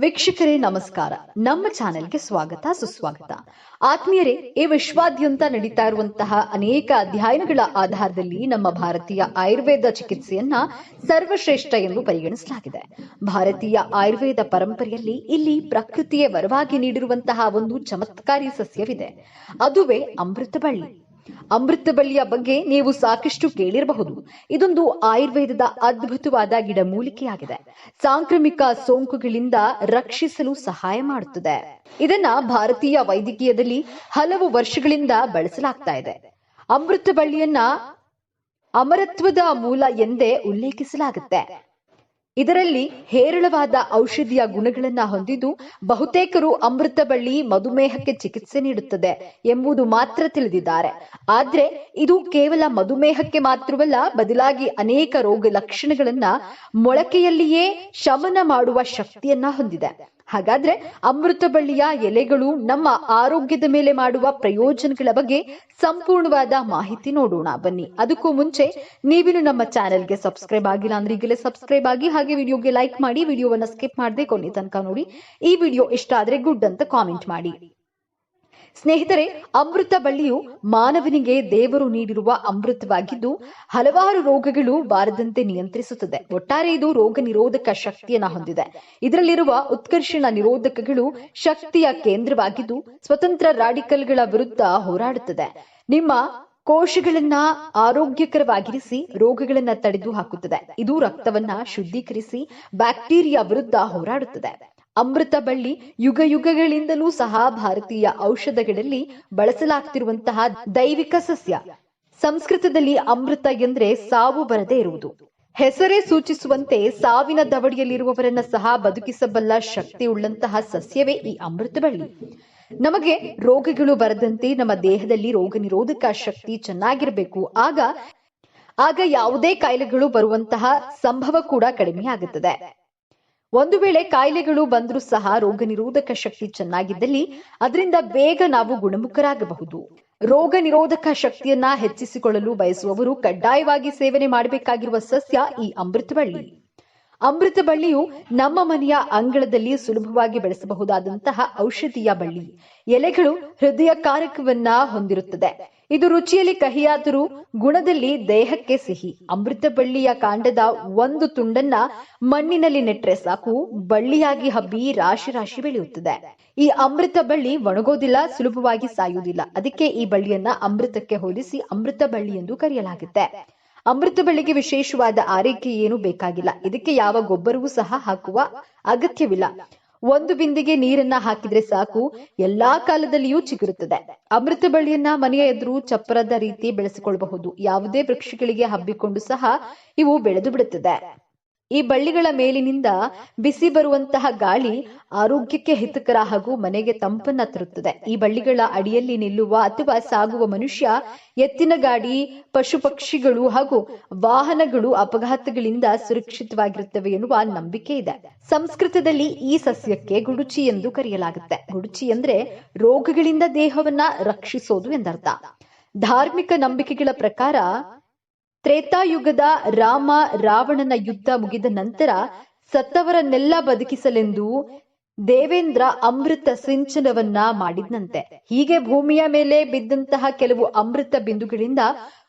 ವೀಕ್ಷಕರೇ, ನಮಸ್ಕಾರ. ನಮ್ಮ ಚಾನೆಲ್ಗೆ ಸ್ವಾಗತ, ಸುಸ್ವಾಗತ. ಆತ್ಮೀಯರೇ, ಈ ವಿಶ್ವಾದ್ಯಂತ ನಡೀತಾ ಇರುವಂತಹ ಅನೇಕ ಅಧ್ಯಯನಗಳ ಆಧಾರದಲ್ಲಿ ನಮ್ಮ ಭಾರತೀಯ ಆಯುರ್ವೇದ ಚಿಕಿತ್ಸೆಯನ್ನ ಸರ್ವಶ್ರೇಷ್ಠ ಎಂದು ಪರಿಗಣಿಸಲಾಗಿದೆ. ಭಾರತೀಯ ಆಯುರ್ವೇದ ಪರಂಪರೆಯಲ್ಲಿ ಇಲ್ಲಿ ಪ್ರಕೃತಿಯ ವರವಾಗಿ ನೀಡಿರುವಂತಹ ಒಂದು ಚಮತ್ಕಾರಿ ಸಸ್ಯವಿದೆ. ಅದುವೇ ಅಮೃತಬಳ್ಳಿ ಅಮೃತಬಳ್ಳಿಯ ಬಗ್ಗೆ ನೀವು ಸಾಕಷ್ಟು ಕೇಳಿರಬಹುದು. ಇದೊಂದು ಆಯುರ್ವೇದದ ಅದ್ಭುತವಾದ ಗಿಡಮೂಲಿಕೆಯಾಗಿದೆ ಸಾಂಕ್ರಾಮಿಕ ಸೋಂಕುಗಳಿಂದ ರಕ್ಷಿಸಲು ಸಹಾಯ ಮಾಡುತ್ತದೆ. ಇದನ್ನ ಭಾರತೀಯ ವೈದ್ಯಕೀಯದಲ್ಲಿ ಹಲವು ವರ್ಷಗಳಿಂದ ಬಳಸಲಾಗ್ತಾ ಇದೆ. ಅಮೃತ ಬಳ್ಳಿಯನ್ನ ಅಮರತ್ವದ ಮೂಲ ಎಂದೇ ಉಲ್ಲೇಖಿಸಲಾಗುತ್ತೆ. ಇದರಲ್ಲಿ ಹೇರಳವಾದ ಔಷಧಿಯ ಗುಣಗಳನ್ನ ಹೊಂದಿದ್ದು ಬಹುತೇಕರು ಅಮೃತ ಬಳ್ಳಿ ಮಧುಮೇಹಕ್ಕೆ ಚಿಕಿತ್ಸೆ ನೀಡುತ್ತದೆ ಎಂಬುದು ಮಾತ್ರ ತಿಳಿದಿದ್ದಾರೆ. ಆದ್ರೆ ಇದು ಕೇವಲ ಮಧುಮೇಹಕ್ಕೆ ಮಾತ್ರವಲ್ಲ, ಬದಲಾಗಿ ಅನೇಕ ರೋಗ ಲಕ್ಷಣಗಳನ್ನ ಮೊಳಕೆಯಲ್ಲಿಯೇ ಶಮನ ಮಾಡುವ ಶಕ್ತಿಯನ್ನ ಹೊಂದಿದೆ. ಹಾಗಾದ್ರೆ ಅಮೃತ ಬಳ್ಳಿಯ ಎಲೆಗಳು ನಮ್ಮ ಆರೋಗ್ಯದ ಮೇಲೆ ಮಾಡುವ ಪ್ರಯೋಜನಗಳ ಬಗ್ಗೆ ಸಂಪೂರ್ಣವಾದ ಮಾಹಿತಿ ನೋಡೋಣ. ಬನ್ನಿ, ಅದಕ್ಕೂ ಮುಂಚೆ ನೀವಿನ್ನು ನಮ್ಮ ಚಾನೆಲ್ಗೆ ಸಬ್ಸ್ಕ್ರೈಬ್ ಆಗಿಲ್ಲ ಅಂದ್ರೆ ಈಗಲೇ ಸಬ್ಸ್ಕ್ರೈಬ್ ಆಗಿ ಹಾಗೆ ವಿಡಿಯೋಗೆ ಲೈಕ್ ಮಾಡಿ, ವಿಡಿಯೋವನ್ನ ಸ್ಕಿಪ್ ಮಾಡದೆ ಕೊನೆ ತನಕ ನೋಡಿ. ಈ ವಿಡಿಯೋ ಇಷ್ಟ ಆದ್ರೆ ಗುಡ್ ಅಂತ ಕಾಮೆಂಟ್ ಮಾಡಿ. ಸ್ನೇಹಿತರೆ, ಅಮೃತ ಬಳ್ಳಿಯು ಮಾನವನಿಗೆ ದೇವರು ನೀಡಿರುವ ಅಮೃತವಾಗಿದ್ದು, ಹಲವಾರು ರೋಗಗಳು ಬಾರದಂತೆ ನಿಯಂತ್ರಿಸುತ್ತದೆ. ಒಟ್ಟಾರೆ ಇದು ರೋಗ ನಿರೋಧಕ ಶಕ್ತಿಯನ್ನ ಹೊಂದಿದೆ. ಇದರಲ್ಲಿರುವ ಉತ್ಕರ್ಷಣ ನಿರೋಧಕಗಳು ಶಕ್ತಿಯ ಕೇಂದ್ರವಾಗಿದ್ದು, ಸ್ವತಂತ್ರ ರಾಡಿಕಲ್ಗಳ ವಿರುದ್ಧ ಹೋರಾಡುತ್ತದೆ. ನಿಮ್ಮ ಕೋಶಗಳನ್ನ ಆರೋಗ್ಯಕರವಾಗಿರಿಸಿ, ರೋಗಗಳನ್ನ ತಡೆದು ಹಾಕುತ್ತದೆ ಇದು ರಕ್ತವನ್ನ ಶುದ್ಧೀಕರಿಸಿ, ಬ್ಯಾಕ್ಟೀರಿಯಾ ವಿರುದ್ಧ ಹೋರಾಡುತ್ತದೆ. ಅಮೃತ ಬಳ್ಳಿ ಯುಗ ಯುಗಗಳಿಂದಲೂ ಸಹ ಭಾರತೀಯ ಔಷಧಗಳಲ್ಲಿ ಬಳಸಲಾಗ್ತಿರುವಂತಹ ದೈವಿಕ ಸಸ್ಯ. ಸಂಸ್ಕೃತದಲ್ಲಿ ಅಮೃತ ಎಂದ್ರೆ ಸಾವು ಬರದೇ ಇರುವುದು. ಹೆಸರೇ ಸೂಚಿಸುವಂತೆ ಸಾವಿನ ದವಡಿಯಲ್ಲಿರುವವರನ್ನ ಸಹ ಬದುಕಿಸಬಲ್ಲ ಶಕ್ತಿ ಉಳ್ಳಂತಹ ಸಸ್ಯವೇ ಈ ಅಮೃತ ಬಳ್ಳಿ. ನಮಗೆ ರೋಗಗಳು ಬರದಂತೆ ನಮ್ಮ ದೇಹದಲ್ಲಿ ರೋಗ ನಿರೋಧಕ ಶಕ್ತಿ ಚೆನ್ನಾಗಿರಬೇಕು. ಆಗ ಆಗ ಯಾವುದೇ ಕಾಯಿಲೆಗಳು ಬರುವಂತಹ ಸಂಭವ ಕೂಡ ಕಡಿಮೆ ಆಗುತ್ತದೆ. ಒಂದು ವೇಳೆ ಕಾಯಿಲೆಗಳು ಬಂದರೂ ಸಹ ರೋಗ ನಿರೋಧಕ ಶಕ್ತಿ ಚೆನ್ನಾಗಿದ್ದಲ್ಲಿ ಅದರಿಂದ ಬೇಗ ನಾವು ಗುಣಮುಖರಾಗಬಹುದು. ರೋಗ ನಿರೋಧಕ ಶಕ್ತಿಯನ್ನ ಹೆಚ್ಚಿಸಿಕೊಳ್ಳಲು ಬಯಸುವವರು ಕಡ್ಡಾಯವಾಗಿ ಸೇವನೆ ಮಾಡಬೇಕಾಗಿರುವ ಸಸ್ಯ ಈ ಅಮೃತ ಬಳ್ಳಿ ಅಮೃತ ಬಳ್ಳಿಯು ನಮ್ಮ ಮನೆಯ ಅಂಗಳದಲ್ಲಿ ಸುಲಭವಾಗಿ ಬೆಳೆಸಬಹುದಾದಂತಹ ಔಷಧೀಯ ಬಳ್ಳಿ. ಎಲೆಗಳು ಹೃದಯ ಕಾರಕವನ್ನ ಹೊಂದಿರುತ್ತದೆ. ಇದು ರುಚಿಯಲ್ಲಿ ಕಹಿಯಾದರೂ ಗುಣದಲ್ಲಿ ದೇಹಕ್ಕೆ ಸಿಹಿ. ಅಮೃತ ಬಳ್ಳಿಯ ಕಾಂಡದ ಒಂದು ತುಂಡನ್ನ ಮಣ್ಣಿನಲ್ಲಿ ನೆಟ್ರೆ ಸಾಕು, ಬಳ್ಳಿಯಾಗಿ ಹಬ್ಬಿ ರಾಶಿ ರಾಶಿ ಬೆಳೆಯುತ್ತದೆ. ಈ ಅಮೃತ ಬಳ್ಳಿ ಒಣಗೋದಿಲ್ಲ, ಸುಲಭವಾಗಿ ಸಾಯುವುದಿಲ್ಲ. ಅದಕ್ಕೆ ಈ ಬಳ್ಳಿಯನ್ನ ಅಮೃತಕ್ಕೆ ಹೋಲಿಸಿ ಅಮೃತ ಬಳ್ಳಿ ಎಂದು ಕರೆಯಲಾಗುತ್ತೆ. ಅಮೃತ ಬಳ್ಳಿಗೆ ವಿಶೇಷವಾದ ಆರೈಕೆ ಏನು ಬೇಕಾಗಿಲ್ಲ. ಇದಕ್ಕೆ ಯಾವ ಗೊಬ್ಬರವೂ ಸಹ ಹಾಕುವ ಅಗತ್ಯವಿಲ್ಲ. ಒಂದು ಬಿಂದಿಗೆ ನೀರನ್ನ ಹಾಕಿದ್ರೆ ಸಾಕು, ಎಲ್ಲಾ ಕಾಲದಲ್ಲಿಯೂ ಚಿಗುರುತ್ತದೆ. ಅಮೃತ ಬಳ್ಳಿಯನ್ನ ಮನೆಯ ಎದುರು ಚಪ್ಪರದ ರೀತಿ ಬೆಳೆಸಿಕೊಳ್ಳಬಹುದು. ಯಾವುದೇ ವೃಕ್ಷಗಳಿಗೆ ಹಬ್ಬಿಕೊಂಡು ಸಹ ಇವು ಬೆಳೆದು ಬಿಡುತ್ತದೆ. ಈ ಬಳ್ಳಿಗಳ ಮೇಲಿನಿಂದ ಬಿಸಿ ಬರುವಂತಹ ಗಾಳಿ ಆರೋಗ್ಯಕ್ಕೆ ಹಿತಕರ ಹಾಗೂ ಮನೆಗೆ ತಂಪನ್ನ ತರುತ್ತದೆ. ಈ ಬಳ್ಳಿಗಳ ಅಡಿಯಲ್ಲಿ ನಿಲ್ಲುವ ಅಥವಾ ಸಾಗುವ ಮನುಷ್ಯ ಎತ್ತಿನ ಗಾಡಿ ಪಶು ಪಕ್ಷಿಗಳು ಹಾಗೂ ವಾಹನಗಳು ಅಪಘಾತಗಳಿಂದ ಸುರಕ್ಷಿತವಾಗಿರುತ್ತವೆ ಎನ್ನುವ ನಂಬಿಕೆ ಇದೆ. ಸಂಸ್ಕೃತದಲ್ಲಿ ಈ ಸಸ್ಯಕ್ಕೆ ಗುಡುಚಿ ಎಂದು ಕರೆಯಲಾಗುತ್ತೆ. ಗುಡುಚಿ ಅಂದ್ರೆ ರೋಗಗಳಿಂದ ದೇಹವನ್ನ ರಕ್ಷಿಸೋದು ಎಂದರ್ಥ. ಧಾರ್ಮಿಕ ನಂಬಿಕೆಗಳ ಪ್ರಕಾರ ತ್ರೇತಾಯುಗದ ರಾಮ ರಾವಣನ ಯುದ್ಧ ಮುಗಿದ ನಂತರ ಸತ್ತವರನ್ನೆಲ್ಲ ಬದುಕಿಸಲೆಂದು ದೇವೇಂದ್ರ ಅಮೃತ ಸಿಂಚನವನ್ನ ಮಾಡಿದ್ನಂತೆ. ಹೀಗೆ ಭೂಮಿಯ ಮೇಲೆ ಬಿದ್ದಂತಹ ಕೆಲವು ಅಮೃತ ಬಿಂದುಗಳಿಂದ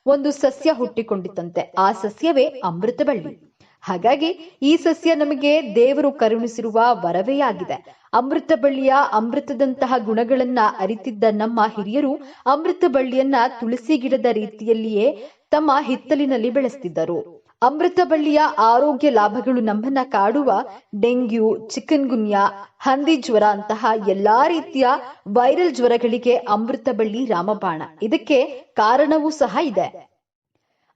ಒಂದು ಸಸ್ಯ ಹುಟ್ಟಿಕೊಂಡಿತಂತೆ ಆ ಸಸ್ಯವೇ ಅಮೃತ ಬಳ್ಳಿ. ಹಾಗಾಗಿ ಈ ಸಸ್ಯ ನಮಗೆ ದೇವರು ಕರುಣಿಸಿರುವ ವರವೇ ಆಗಿದೆ ಅಮೃತ ಬಳ್ಳಿಯ ಅಮೃತದಂತಹ ಗುಣಗಳನ್ನ ಅರಿತಿದ್ದ ನಮ್ಮ ಹಿರಿಯರು ಅಮೃತ ಬಳ್ಳಿಯನ್ನ ತುಳಸಿ ಗಿಡದ ರೀತಿಯಲ್ಲಿಯೇ ತಮ್ಮ ಹಿತ್ತಲಿನಲ್ಲಿ ಬೆಳೆಸ್ತಿದ್ದರು. ಅಮೃತ ಬಳ್ಳಿಯ ಆರೋಗ್ಯ ಲಾಭಗಳು ನಮ್ಮನ್ನ ಕಾಡುವ ಡೆಂಗ್ಯೂ ಚಿಕನ್ ಗುನ್ಯಾ ಹಂದಿ ಜ್ವರ ಅಂತಹ ಎಲ್ಲಾ ರೀತಿಯ ವೈರಲ್ ಜ್ವರಗಳಿಗೆ ಅಮೃತ ಬಳ್ಳಿ ರಾಮಬಾಣ. ಇದಕ್ಕೆ ಕಾರಣವೂ ಸಹ ಇದೆ.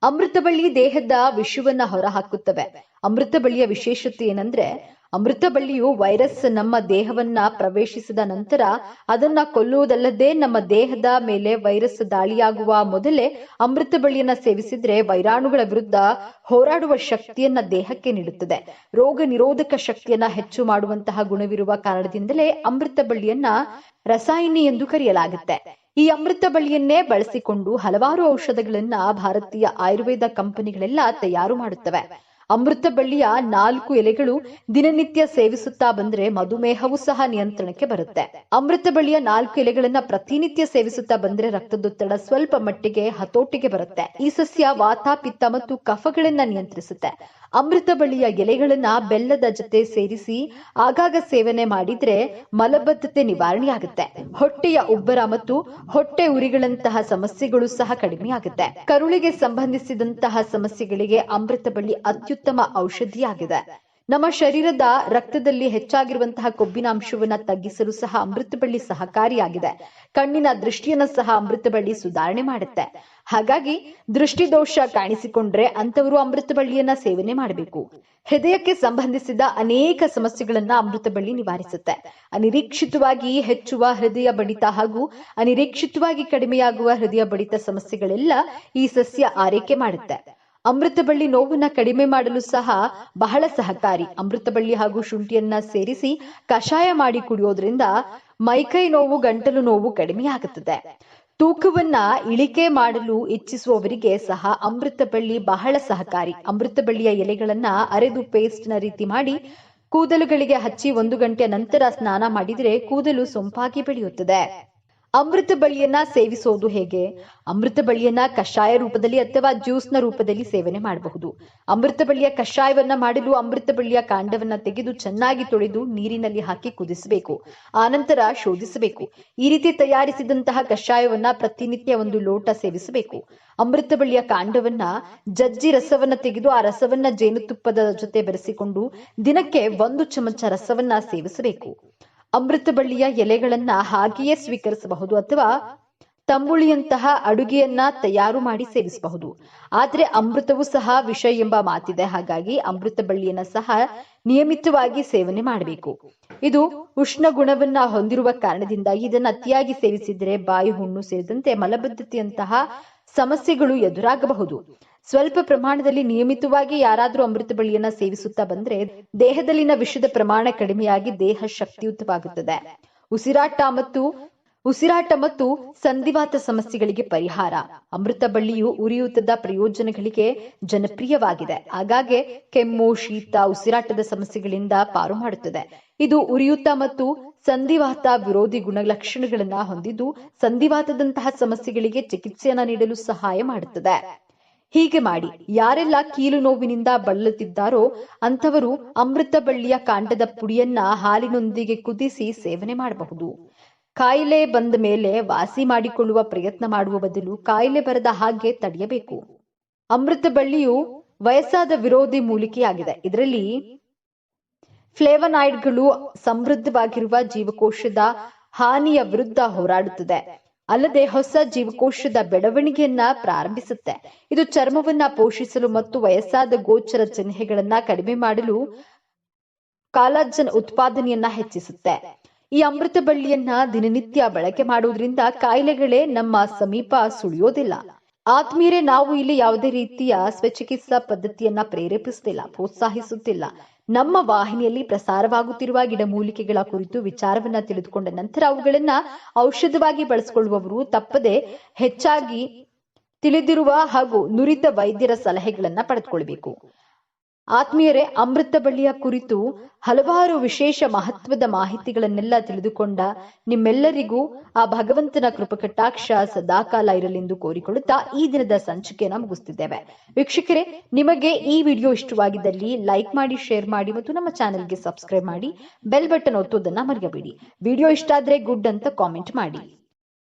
ಅಮೃತ ಬಳ್ಳಿ ದೇಹದ ವಿಷವನ್ನ ಹೊರಹಾಕುತ್ತವೆ. ಅಮೃತ ಬಳ್ಳಿಯ ವಿಶೇಷತೆ ಏನಂದ್ರೆ, ಅಮೃತ ಬಳ್ಳಿಯು ವೈರಸ್ ನಮ್ಮ ದೇಹವನ್ನ ಪ್ರವೇಶಿಸಿದ ನಂತರ ಅದನ್ನ ಕೊಲ್ಲುವುದಲ್ಲದೆ ನಮ್ಮ ದೇಹದ ಮೇಲೆ ವೈರಸ್ ದಾಳಿಯಾಗುವ ಮೊದಲೇ ಅಮೃತ ಬಳ್ಳಿಯನ್ನ ಸೇವಿಸಿದ್ರೆ ವೈರಾಣುಗಳ ವಿರುದ್ಧ ಹೋರಾಡುವ ಶಕ್ತಿಯನ್ನ ದೇಹಕ್ಕೆ ನೀಡುತ್ತದೆ. ರೋಗ ನಿರೋಧಕ ಶಕ್ತಿಯನ್ನ ಹೆಚ್ಚು ಮಾಡುವಂತಹ ಗುಣವಿರುವ ಕಾರಣದಿಂದಲೇ ಅಮೃತ ಬಳ್ಳಿಯನ್ನ ರಸಾಯನಿ ಎಂದು ಕರೆಯಲಾಗುತ್ತೆ. ಈ ಅಮೃತ ಬಳ್ಳಿಯನ್ನೇ ಬಳಸಿಕೊಂಡು ಹಲವಾರು ಔಷಧಗಳನ್ನ ಭಾರತೀಯ ಆಯುರ್ವೇದ ಕಂಪನಿಗಳೆಲ್ಲ ತಯಾರು ಮಾಡುತ್ತವೆ. ಅಮೃತ ಬಳ್ಳಿಯ ನಾಲ್ಕು ಎಲೆಗಳು ದಿನನಿತ್ಯ ಸೇವಿಸುತ್ತಾ ಬಂದ್ರೆ ಮಧುಮೇಹವೂ ಸಹ ನಿಯಂತ್ರಣಕ್ಕೆ ಬರುತ್ತೆ. ಅಮೃತ ಬಳ್ಳಿಯ ನಾಲ್ಕು ಎಲೆಗಳನ್ನ ಪ್ರತಿನಿತ್ಯ ಸೇವಿಸುತ್ತಾ ಬಂದ್ರೆ ರಕ್ತದೊತ್ತಡ ಸ್ವಲ್ಪ ಮಟ್ಟಿಗೆ ಹತೋಟಿಗೆ ಬರುತ್ತೆ. ಈ ಸಸ್ಯ ವಾತ, ಪಿತ್ತ ಮತ್ತು ಕಫಗಳನ್ನ ನಿಯಂತ್ರಿಸುತ್ತೆ. ಅಮೃತ ಬಳ್ಳಿಯ ಎಲೆಗಳನ್ನ ಬೆಲ್ಲದ ಜೊತೆ ಸೇರಿಸಿ ಆಗಾಗ ಸೇವನೆ ಮಾಡಿದ್ರೆ ಮಲಬದ್ಧತೆ ನಿವಾರಣೆಯಾಗುತ್ತೆ. ಹೊಟ್ಟೆಯ ಉಬ್ಬರ ಮತ್ತು ಹೊಟ್ಟೆ ಉರಿಗಳಂತಹ ಸಮಸ್ಯೆಗಳು ಸಹ ಕಡಿಮೆಯಾಗುತ್ತೆ ಕರುಳಿಗೆ ಸಂಬಂಧಿಸಿದಂತಹ ಸಮಸ್ಯೆಗಳಿಗೆ ಅಮೃತ ಬಳ್ಳಿ ಅತ್ಯುತ್ತಮ ಔಷಧಿಯಾಗಿದೆ. ನಮ್ಮ ಶರೀರದ ರಕ್ತದಲ್ಲಿ ಹೆಚ್ಚಾಗಿರುವಂತಹ ಕೊಬ್ಬಿನ ಅಂಶವನ್ನ ತಗ್ಗಿಸಲು ಸಹ ಅಮೃತ ಬಳ್ಳಿ ಸಹಕಾರಿಯಾಗಿದೆ. ಕಣ್ಣಿನ ದೃಷ್ಟಿಯನ್ನ ಸಹ ಅಮೃತ ಬಳ್ಳಿ ಸುಧಾರಣೆ ಮಾಡುತ್ತೆ. ಹಾಗಾಗಿ ದೃಷ್ಟಿದೋಷ ಕಾಣಿಸಿಕೊಂಡ್ರೆ ಅಂತವರು ಅಮೃತ ಬಳ್ಳಿಯನ್ನ ಸೇವನೆ ಮಾಡಬೇಕು. ಹೃದಯಕ್ಕೆ ಸಂಬಂಧಿಸಿದ ಅನೇಕ ಸಮಸ್ಯೆಗಳನ್ನ ಅಮೃತ ಬಳ್ಳಿ ನಿವಾರಿಸುತ್ತೆ. ಅನಿರೀಕ್ಷಿತವಾಗಿ ಹೆಚ್ಚುವ ಹೃದಯ ಬಡಿತ ಹಾಗೂ ಅನಿರೀಕ್ಷಿತವಾಗಿ ಕಡಿಮೆಯಾಗುವ ಹೃದಯ ಬಡಿತ ಸಮಸ್ಯೆಗಳೆಲ್ಲ ಈ ಸಸ್ಯ ಆರೈಕೆ ಮಾಡುತ್ತೆ. ಅಮೃತ ಬಳ್ಳಿ ನೋವನ್ನ ಕಡಿಮೆ ಮಾಡಲು ಸಹ ಬಹಳ ಸಹಕಾರಿ. ಅಮೃತ ಬಳ್ಳಿ ಹಾಗೂ ಶುಂಠಿಯನ್ನ ಸೇರಿಸಿ ಕಷಾಯ ಮಾಡಿ ಕುಡಿಯೋದ್ರಿಂದ ಮೈಕೈ ನೋವು, ಗಂಟಲು ನೋವು ಕಡಿಮೆಯಾಗುತ್ತದೆ ತೂಕವನ್ನ ಇಳಿಕೆ ಮಾಡಲು ಇಚ್ಛಿಸುವವರಿಗೆ ಸಹ ಅಮೃತ ಬಳ್ಳಿ ಬಹಳ ಸಹಕಾರಿ. ಅಮೃತ ಬಳ್ಳಿಯ ಎಲೆಗಳನ್ನ ಅರೆದು ಪೇಸ್ಟ್ನ ರೀತಿ ಮಾಡಿ ಕೂದಲುಗಳಿಗೆ ಹಚ್ಚಿ ಒಂದು ಗಂಟೆಯ ನಂತರ ಸ್ನಾನ ಮಾಡಿದರೆ ಕೂದಲು ಸೊಂಪಾಗಿ ಬೆಳೆಯುತ್ತದೆ. ಅಮೃತ ಬಳ್ಳಿಯನ್ನ ಸೇವಿಸೋದು ಹೇಗೆ? ಅಮೃತ ಬಳ್ಳಿಯನ್ನ ಕಷಾಯ ರೂಪದಲ್ಲಿ ಅಥವಾ ಜ್ಯೂಸ್ನ ರೂಪದಲ್ಲಿ ಸೇವನೆ ಮಾಡಬಹುದು. ಅಮೃತ ಬಳ್ಳಿಯ ಕಷಾಯವನ್ನ ಮಾಡಲು ಅಮೃತ ಬಳ್ಳಿಯ ಕಾಂಡವನ್ನ ತೆಗೆದು ಚೆನ್ನಾಗಿ ತೊಳೆದು ನೀರಿನಲ್ಲಿ ಹಾಕಿ ಕುದಿಸಬೇಕು. ಆನಂತರ ಶೋಧಿಸಬೇಕು. ಈ ರೀತಿ ತಯಾರಿಸಿದಂತಹ ಕಷಾಯವನ್ನ ಪ್ರತಿನಿತ್ಯ ಒಂದು ಲೋಟ ಸೇವಿಸಬೇಕು. ಅಮೃತ ಬಳ್ಳಿಯ ಕಾಂಡವನ್ನ ಜಜ್ಜಿ ರಸವನ್ನ ತೆಗೆದು ಆ ರಸವನ್ನ ಜೇನುತುಪ್ಪದ ಜೊತೆ ಬೆರೆಸಿಕೊಂಡು ದಿನಕ್ಕೆ ಒಂದು ಚಮಚ ರಸವನ್ನ ಸೇವಿಸಬೇಕು. ಅಮೃತ ಬಳ್ಳಿಯ ಎಲೆಗಳನ್ನ ಹಾಗೆಯೇ ಸ್ವೀಕರಿಸಬಹುದು ಅಥವಾ ತಂಬುಳಿಯಂತಹ ಅಡುಗೆಯನ್ನ ತಯಾರು ಮಾಡಿ ಸೇವಿಸಬಹುದು. ಆದ್ರೆ ಅಮೃತವು ಸಹ ವಿಷ ಎಂಬ ಮಾತಿದೆ. ಹಾಗಾಗಿ ಅಮೃತ ಬಳ್ಳಿಯನ್ನ ಸಹ ನಿಯಮಿತವಾಗಿ ಸೇವನೆ ಮಾಡಬೇಕು. ಇದು ಉಷ್ಣ ಗುಣವನ್ನ ಹೊಂದಿರುವ ಕಾರಣದಿಂದ ಇದನ್ನು ಅತಿಯಾಗಿ ಸೇವಿಸಿದರೆ ಬಾಯಿ, ಹುಣ್ಣು ಸೇರಿದಂತೆ ಮಲಬದ್ಧತೆಯಂತಹ ಸಮಸ್ಯೆಗಳು ಎದುರಾಗಬಹುದು. ಸ್ವಲ್ಪ ಪ್ರಮಾಣದಲ್ಲಿ ನಿಯಮಿತವಾಗಿ ಯಾರಾದರೂ ಅಮೃತ ಬಳ್ಳಿಯನ್ನ ಸೇವಿಸುತ್ತಾ ಬಂದ್ರೆ ದೇಹದಲ್ಲಿನ ವಿಷದ ಪ್ರಮಾಣ ಕಡಿಮೆಯಾಗಿ ದೇಹ ಶಕ್ತಿಯುತವಾಗುತ್ತದೆ. ಉಸಿರಾಟ ಮತ್ತು ಉಸಿರಾಟ ಮತ್ತು ಸಂಧಿವಾತ ಸಮಸ್ಯೆಗಳಿಗೆ ಪರಿಹಾರ. ಅಮೃತ ಬಳ್ಳಿಯು ಉರಿಯೂತದ ಪ್ರಯೋಜನಗಳಿಗೆ ಜನಪ್ರಿಯವಾಗಿದೆ. ಹಾಗಾಗಿ ಕೆಮ್ಮು, ಶೀತ, ಉಸಿರಾಟದ ಸಮಸ್ಯೆಗಳಿಂದ ಪಾರು ಮಾಡುತ್ತದೆ. ಇದು ಉರಿಯೂತ ಮತ್ತು ಸಂಧಿವಾತ ವಿರೋಧಿ ಗುಣಲಕ್ಷಣಗಳನ್ನ ಹೊಂದಿದ್ದು, ಸಂಧಿವಾತದಂತಹ ಸಮಸ್ಯೆಗಳಿಗೆ ಚಿಕಿತ್ಸೆಯನ್ನ ನೀಡಲು ಸಹಾಯ ಮಾಡುತ್ತದೆ. ಹೀಗೆ ಮಾಡಿ ಯಾರೆಲ್ಲ ಕೀಲು ನೋವಿನಿಂದ ಬಳಲುತ್ತಿದ್ದಾರೋ ಅಂಥವರು ಅಮೃತ ಬಳ್ಳಿಯ ಕಾಂಡದ ಪುಡಿಯನ್ನ ಹಾಲಿನೊಂದಿಗೆ ಕುದಿಸಿ ಸೇವನೆ ಮಾಡಬಹುದು. ಕಾಯಿಲೆ ಬಂದ ಮೇಲೆ ವಾಸಿ ಮಾಡಿಕೊಳ್ಳುವ ಪ್ರಯತ್ನ ಮಾಡುವ ಬದಲು ಕಾಯಿಲೆ ಬರದ ಹಾಗೆ ತಡೆಯಬೇಕು. ಅಮೃತ ಬಳ್ಳಿಯು ವಯಸ್ಸಾದ ವಿರೋಧಿ ಮೂಲಿಕೆಯಾಗಿದೆ. ಇದರಲ್ಲಿ ಫ್ಲೇವನಾಯ್ಡ್ಗಳು ಸಮೃದ್ಧವಾಗಿರುವ ಜೀವಕೋಶದ ಹಾನಿಯ ವಿರುದ್ಧ ಹೋರಾಡುತ್ತದೆ. ಅಲ್ಲದೆ ಹೊಸ ಜೀವಕೋಶದ ಬೆಳವಣಿಗೆಯನ್ನ ಪ್ರಾರಂಭಿಸುತ್ತೆ. ಇದು ಚರ್ಮವನ್ನ ಪೋಷಿಸಲು ಮತ್ತು ವಯಸ್ಸಾದ ಗೋಚರ ಚಿಹ್ನೆಗಳನ್ನ ಕಡಿಮೆ ಮಾಡಲು ಕಾಲಾಜನ್ ಉತ್ಪಾದನೆಯನ್ನ ಹೆಚ್ಚಿಸುತ್ತೆ. ಈ ಅಮೃತ ಬಳ್ಳಿಯನ್ನ ದಿನನಿತ್ಯ ಬಳಕೆ ಮಾಡುವುದರಿಂದ ಕಾಯಿಲೆಗಳೇ ನಮ್ಮ ಸಮೀಪ ಸುಳಿಯೋದಿಲ್ಲ. ಆತ್ಮೀರೆ ನಾವು ಇಲ್ಲಿ ಯಾವುದೇ ರೀತಿಯ ಸ್ವಚಿಕಿತ್ಸಾ ಪದ್ಧತಿಯನ್ನ ಪ್ರೇರೇಪಿಸುತ್ತಿಲ್ಲ ಪ್ರೋತ್ಸಾಹಿಸುತ್ತಿಲ್ಲ ನಮ್ಮ ವಾಹಿನಿಯಲ್ಲಿ ಪ್ರಸಾರವಾಗುತ್ತಿರುವ ಗಿಡಮೂಲಿಕೆಗಳ ಕುರಿತು ವಿಚಾರವನ್ನ ತಿಳಿದುಕೊಂಡ ನಂತರ ಅವುಗಳನ್ನ ಔಷಧವಾಗಿ ಬಳಸಿಕೊಳ್ಳುವವರು ತಪ್ಪದೆ ಹೆಚ್ಚಾಗಿ ತಿಳಿದಿರುವ ಹಾಗೂ ನುರಿತ ವೈದ್ಯರ ಸಲಹೆಗಳನ್ನ ಪಡೆದುಕೊಳ್ಬೇಕು. ಆತ್ಮೀಯರೇ, ಅಮೃತ ಬಳ್ಳಿಯ ಕುರಿತು ಹಲವಾರು ವಿಶೇಷ ಮಹತ್ವದ ಮಾಹಿತಿಗಳನ್ನೆಲ್ಲ ತಿಳಿದುಕೊಂಡ ನಿಮ್ಮೆಲ್ಲರಿಗೂ ಆ ಭಗವಂತನ ಕೃಪಕಟಾಕ್ಷ ಸದಾಕಾಲ ಇರಲೆಂದು ಕೋರಿಕೊಳ್ಳುತ್ತಾ ಈ ದಿನದ ಸಂಚಿಕೆಯನ್ನು ಮುಗಿಸ್ತಿದ್ದೇವೆ. ವೀಕ್ಷಕರೇ, ನಿಮಗೆ ಈ ವಿಡಿಯೋ ಇಷ್ಟವಾಗಿದ್ದಲ್ಲಿ ಲೈಕ್ ಮಾಡಿ, ಶೇರ್ ಮಾಡಿ ಮತ್ತು ನಮ್ಮ ಚಾನೆಲ್ಗೆ ಸಬ್ಸ್ಕ್ರೈಬ್ ಮಾಡಿ, ಬೆಲ್ ಬಟನ್ ಒತ್ತೋದನ್ನ ಮರೆಯಬೇಡಿ. ವಿಡಿಯೋ ಇಷ್ಟ ಆದ್ರೆ ಗುಡ್ ಅಂತ ಕಾಮೆಂಟ್ ಮಾಡಿ.